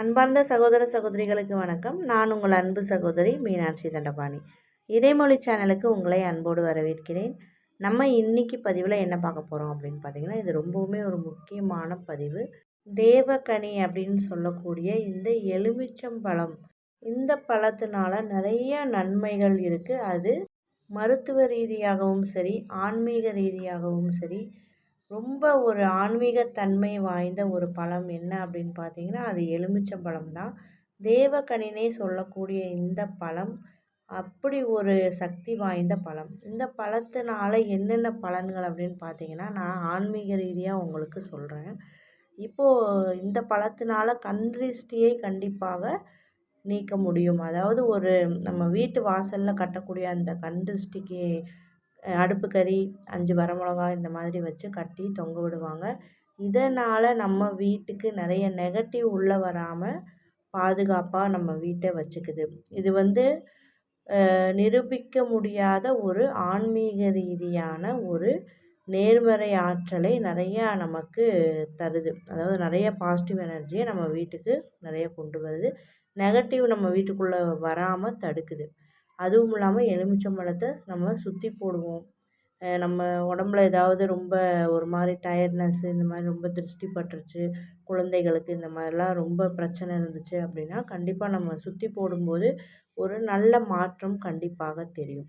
அன்பார்ந்த சகோதர சகோதரிகளுக்கு வணக்கம். நான் உங்கள் அன்பு சகோதரி மீனாட்சி தண்டபாணி. இறைமொழி சேனலுக்கு உங்களை அன்போடு வரவேற்கிறேன். நம்ம இன்னைக்கு பதிவில் என்ன பார்க்க போகிறோம் அப்படின்னு பார்த்தீங்கன்னா இது ரொம்பவுமே ஒரு முக்கியமான பதிவு. தேவகனி அப்படின்னு சொல்லக்கூடிய இந்த எலுமிச்சம்பழம் இந்த பழத்தினால நிறைய நன்மைகள் இருக்குது அது மருத்துவ ரீதியாகவும் சரி ஆன்மீக ரீதியாகவும் சரி ரொம்ப ஒரு ஆன்மீகத்தன்மை வாய்ந்த ஒரு பழம் என்ன அப்படின்னு பார்த்தீங்கன்னா அது எலுமிச்சம்பழம் தான். தேவக்கணினே சொல்லக்கூடிய இந்த பழம் அப்படி ஒரு சக்தி வாய்ந்த பழம். இந்த பழத்தினால என்னென்ன பலன்கள் அப்படின்னு பார்த்தீங்கன்னா நான் ஆன்மீக ரீதியாக உங்களுக்கு சொல்கிறேன் இப்போது இந்த பழத்தினால கண் திருஷ்டியை கண்டிப்பாக நீக்க முடியும். அதாவது ஒரு நம்ம வீட்டு வாசலில் கட்டக்கூடிய அந்த கண் திருஷ்டிக்கு அடுப்பு கறி அஞ்சு வரமிளகா இந்த மாதிரி வச்சு கட்டி தொங்க விடுவாங்க. இதனால் நம்ம வீட்டுக்கு நிறைய நெகட்டிவ் உள்ளே வராமல் பாதுகாப்பாக நம்ம வீட்டை வச்சுக்குது. இது வந்து நிரூபிக்க முடியாத ஒரு ஆன்மீக ரீதியான ஒரு நேர்மறை ஆற்றலை நிறையா நமக்கு தருது. அதாவது நிறைய பாசிட்டிவ் எனர்ஜியை நம்ம வீட்டுக்கு நிறைய கொண்டு வருது. நெகட்டிவ் நம்ம வீட்டுக்குள்ளே வராமல் தடுக்குது. அதுவும் இல்லாமல் எலுமிச்சம் பழத்தை நம்ம சுற்றி போடுவோம். நம்ம உடம்புல ஏதாவது ரொம்ப ஒரு மாதிரி டயர்ட்னஸ்ஸு இந்த மாதிரி ரொம்ப திருஷ்டி பட்டுருச்சு குழந்தைகளுக்கு இந்த மாதிரிலாம் ரொம்ப பிரச்சனை இருந்துச்சு அப்படின்னா கண்டிப்பாக நம்ம சுற்றி போடும்போது ஒரு நல்ல மாற்றம் கண்டிப்பாக தெரியும்.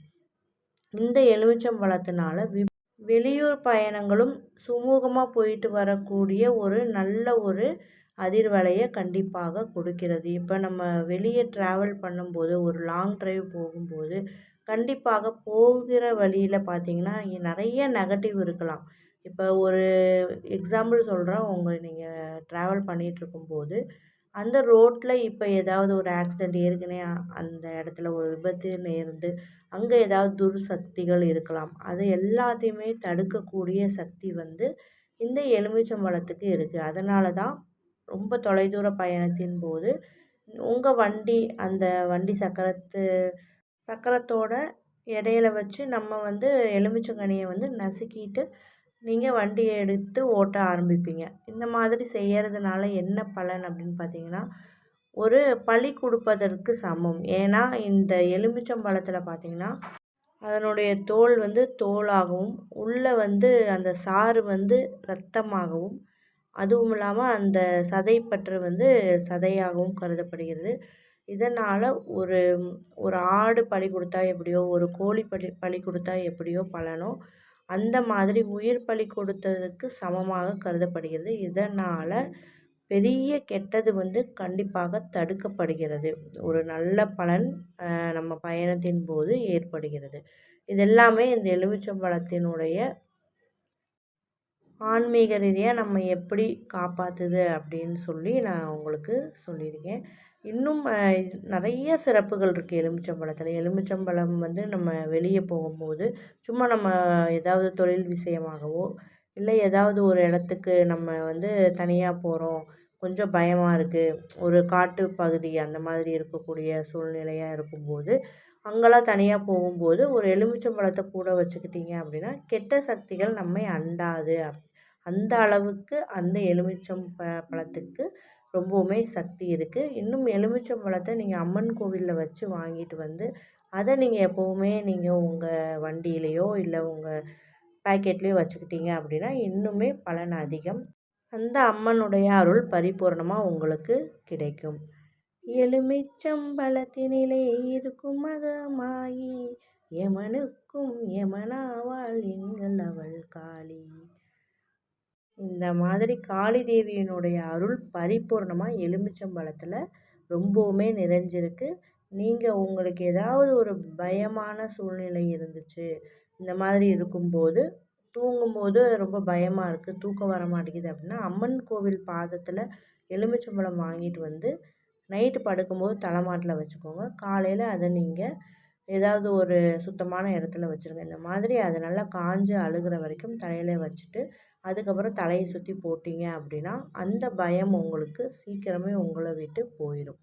இந்த எலுமிச்சம்பழத்தினால வி வெளியூர் பயணங்களும் சுமூகமாக போயிட்டு வரக்கூடிய ஒரு நல்ல ஒரு அதிர்வலையை கண்டிப்பாக கொடுக்கிறது. இப்போ நம்ம வெளியே ட்ராவல் பண்ணும்போது ஒரு லாங் ட்ரைவ் போகும்போது கண்டிப்பாக போகிற வழியில் பார்த்தீங்கன்னா நிறைய நெகட்டிவ் இருக்கலாம். இப்போ ஒரு எக்ஸாம்பிள் சொல்கிறேன் உங்கள் நீங்கள் ட்ராவல் பண்ணிகிட்ருக்கும்போது அந்த ரோட்டில் இப்போ ஏதாவது ஒரு ஆக்சிடெண்ட் ஏற்கனவே அந்த இடத்துல ஒரு விபத்து நேர்ந்து அங்கே ஏதாவது துர்சக்திகள் இருக்கலாம். அது எல்லாத்தையுமே தடுக்கக்கூடிய சக்தி வந்து இந்த எலுமிச்சம்பழத்துக்கு இருக்குது அதனால தான் ரொம்ப தொலைதூர பயணத்தின் போது உங்கள் வண்டி அந்த வண்டி சக்கரத்து சக்கரத்தோட இடையில வச்சு நம்ம வந்து எலுமிச்சங்கனியை வந்து நசுக்கிட்டு நீங்கள் வண்டியை எடுத்து ஓட்ட ஆரம்பிப்பீங்க. இந்த மாதிரி செய்கிறதுனால என்ன பலன் அப்படின்னு பார்த்தீங்கன்னா ஒரு பழி கொடுப்பதற்கு சமம். ஏன்னா இந்த எலுமிச்சம்பழத்தில் பார்த்தீங்கன்னா அதனுடைய தோல் வந்து தோலாகவும் உள்ளே வந்து அந்த சாறு வந்து ரத்தமாகவும் அதுவும் இல்லாமல் அந்த சதைப்பற்று வந்து சதையாகவும் கருதப்படுகிறது. இதனால் ஒரு ஒரு ஆடு பலி கொடுத்தா எப்படியோ ஒரு கோழி பலி பலி கொடுத்தா எப்படியோ பலனோ அந்த மாதிரி உயிர் பலி கொடுத்ததுக்கு சமமாக கருதப்படுகிறது. இதனால் பெரிய கெட்டது வந்து கண்டிப்பாக தடுக்கப்படுகிறது. ஒரு நல்ல பலன் நம்ம பயணத்தின் போது ஏற்படுகிறது. இதெல்லாமே இந்த எலுமிச்சம்பழத்தினுடைய ஆன்மீக ரீதியாக நம்ம எப்படி காப்பாற்றுது அப்படின்னு சொல்லி நான் உங்களுக்கு சொல்லியிருக்கேன். இன்னும் நிறைய சிறப்புகள் இருக்குது எலுமிச்சம்பழத்தில். எலுமிச்சம்பழம் வந்து நம்ம வெளியே போகும்போது சும்மா நம்ம ஏதாவது தொழில் விஷயமாகவோ இல்லை ஏதாவது ஒரு இடத்துக்கு நம்ம வந்து தனியாக போகிறோம் கொஞ்சம் பயமாக இருக்குது ஒரு காட்டு பகுதி அந்த மாதிரி இருக்கக்கூடிய சூழ்நிலையாக இருக்கும்போது அங்கெல்லாம் தனியாக போகும்போது ஒரு எலுமிச்சம்பழத்தை கூட வச்சுக்கிட்டிங்க அப்படின்னா கெட்ட சக்திகள் நம்மை அண்டாது. அந்த அளவுக்கு அந்த எலுமிச்சம் ப பழத்துக்கு ரொம்பவுமே சக்தி இருக்குது இன்னும் எலுமிச்சம் பழத்தை நீங்கள் அம்மன் கோவிலில் வச்சு வாங்கிட்டு வந்து அதை நீங்கள் எப்போவுமே நீங்கள் உங்கள் வண்டியிலையோ இல்லை உங்கள் பேக்கெட்லேயோ வச்சுக்கிட்டீங்க அப்படின்னா இன்னுமே பலன் அதிகம். அந்த அம்மனுடைய அருள் பரிபூர்ணமாக உங்களுக்கு கிடைக்கும். எலுமிச்சம்பழத்தினிலே இருக்கும் மகமாயி எமனுக்கும் எமனாவாள் எங்கள் அவள் காளி. இந்த மாதிரி காளி தேவியினுடைய அருள் பரிபூர்ணமாக எலுமிச்சம்பழத்தில் ரொம்பவுமே நிறைஞ்சிருக்கு. நீங்கள் உங்களுக்கு ஏதாவது ஒரு பயமான சூழ்நிலை இருந்துச்சு இந்த மாதிரி இருக்கும்போது தூங்கும்போது ரொம்ப பயமாக இருக்குது தூக்கம் வர மாட்டேங்குது அப்படின்னா அம்மன் கோவில் பாதத்தில் எலுமிச்சம்பழம் வாங்கிட்டு வந்து நைட்டு படுக்கும்போது தலைமாட்டில் வச்சுக்கோங்க. காலையில் அதை நீங்கள் ஏதாவது ஒரு சுத்தமான இடத்துல வச்சுருங்க. இந்த மாதிரி அது நல்லா காஞ்சு அழுகிற வரைக்கும் தலையில் வச்சுட்டு அதுக்கப்புறம் தலையை சுற்றி போட்டிங்க அப்படின்னா அந்த பயம் உங்களுக்கு சீக்கிரமே உங்களை விட்டு போயிடும்.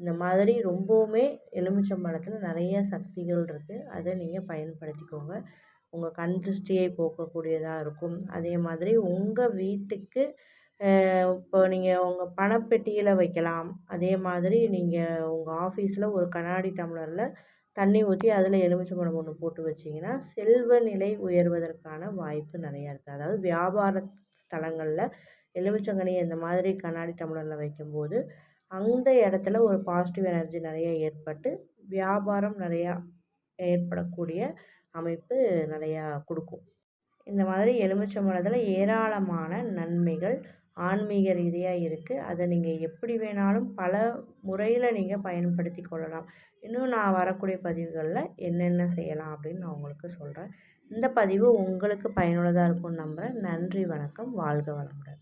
இந்த மாதிரி ரொம்பவுமே எலுமிச்சம்பழத்தில் நிறைய சக்திகள் இருக்குது அதை நீங்கள் பயன்படுத்திக்கோங்க. உங்கள் கண் திருஷ்டியை போக்கக்கூடியதாக இருக்கும். அதே மாதிரி உங்கள் வீட்டுக்கு இப்போ நீங்கள் உங்கள் பணப்பெட்டியில் வைக்கலாம். அதே மாதிரி நீங்கள் உங்கள் ஆஃபீஸில் ஒரு கண்ணாடி டம்ளரில் தண்ணி ஊற்றி அதில் எலுமிச்சம்பழம் ஒன்று போட்டு வச்சிங்கன்னா செல்வ நிலை உயர்வதற்கான வாய்ப்பு நிறையா இருக்குது அதாவது வியாபார ஸ்தலங்களில் எலுமிச்சங்கனி இந்த மாதிரி கண்ணாடி டம்ளரில் வைக்கும்போது அந்த இடத்துல ஒரு பாசிட்டிவ் எனர்ஜி நிறைய ஏற்பட்டு வியாபாரம் நிறையா ஏற்படக்கூடிய அமைப்பு நிறையா கொடுக்கும். இந்த மாதிரி எலுமிச்சம்பழத்தில் ஏராளமான நன்மைகள் ஆன்மீக ரீதியாக இருக்குது அதை நீங்கள் எப்படி வேணாலும் பல முறையில் நீங்கள் பயன்படுத்தி கொள்ளலாம். இன்னும் நான் வரக்கூடிய பதிவுகளில் என்னென்ன செய்யலாம் அப்படின்னு நான் உங்களுக்கு சொல்கிறேன் இந்த பதிவு உங்களுக்கு பயனுள்ளதாக இருக்கும்னு நம்புகிறேன் நன்றி வணக்கம். வாழ்க வளமுடன்.